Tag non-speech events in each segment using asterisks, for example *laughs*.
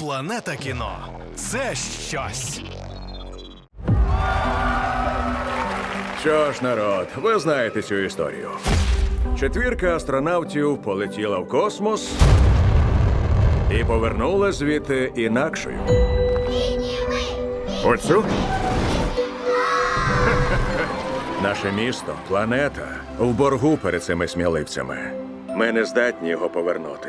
Планета кіно це щось. Що ж, народ, ви знаєте цю історію. Четвірка астронавтів полетіла в космос і повернула звідти інакшою. Оцю? *laughs* Наше місто, планета, в боргу перед цими сміливцями. Ми не здатні його повернути,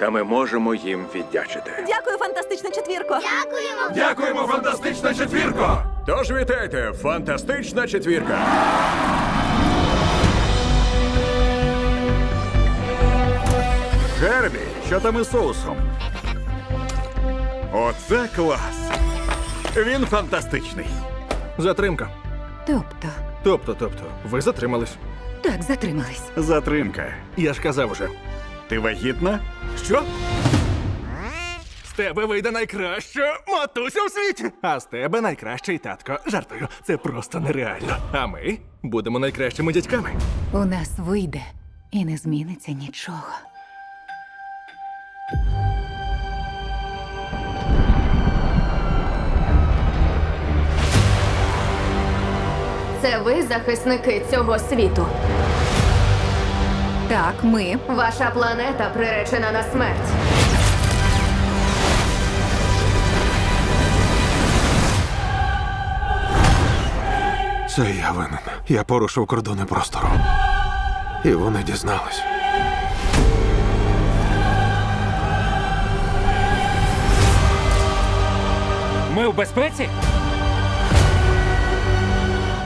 та ми можемо їм віддячити. Дякую, фантастична четвірко. Дякуємо. Дякуємо, фантастична четвірко! Тож вітайте, фантастична четвірка! Гербі, що там із соусом? Оце клас! Він фантастичний. Затримка. Тобто, Тобто, тобто, ви затримались. так, затримались. Затримка. Я ж казав уже. Ти вагітна? Що? З тебе вийде найкраща матуся у світі. А з тебе найкращий татко. Жартую, це просто нереально. А ми будемо найкращими дядьками. У нас вийде і не зміниться нічого. Це ви захисники цього світу. Так, ми. Ваша планета приречена на смерть. Це я винен. Я порушив кордони простору. І вони дізнались. Ми в безпеці?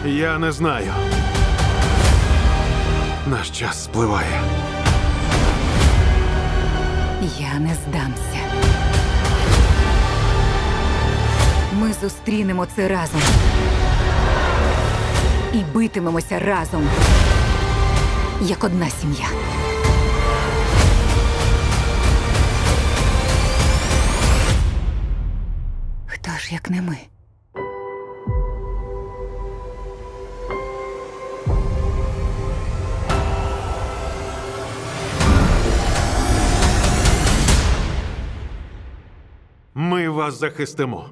Я не знаю. Наш час спливає. Я не здамся. Ми зустрінемо це разом. І битимемося разом. Як одна сім'я. Хто ж як не ми? Вас захистимо.